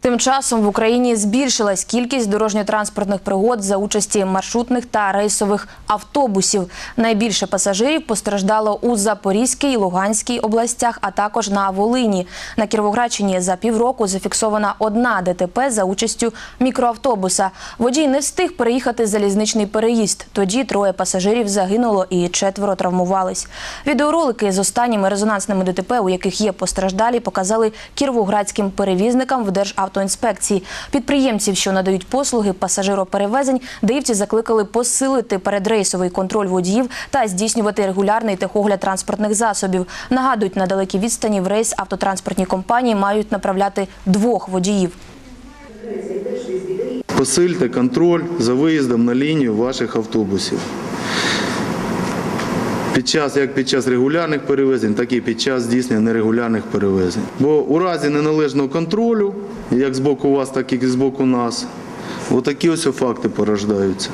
Тим часом в Україні збільшилась кількість дорожньо-транспортних пригод за участі маршрутних та рейсових автобусів. Найбільше пасажирів постраждало у Запорізькій, Луганській областях, а також на Волині. На Кіровоградщині за півроку зафіксована одна ДТП за участю мікроавтобуса. Водій не встиг переїхати залізничний переїзд. Тоді троє пасажирів загинуло і четверо травмувались. Відеоролики з останніми резонансними ДТП, у яких є постраждалі, показали кіровоградським перевізникам в Державтоінспекції. Підприємців, що надають послуги пасажироперевезень, даївці закликали посилити передрейсовий контроль водіїв та здійснювати регулярний техогляд транспортних засобів. Нагадують, на далекій відстані в рейс автотранспортні компанії мають направляти двох водіїв. Посильте контроль за виїздом на лінію ваших автобусів. Під час, як під час регулярних перевезень, так і під час здійснення нерегулярних перевезень. Бо у разі неналежного контролю, як з боку вас, так і з боку нас, отакі ось факти порождаються.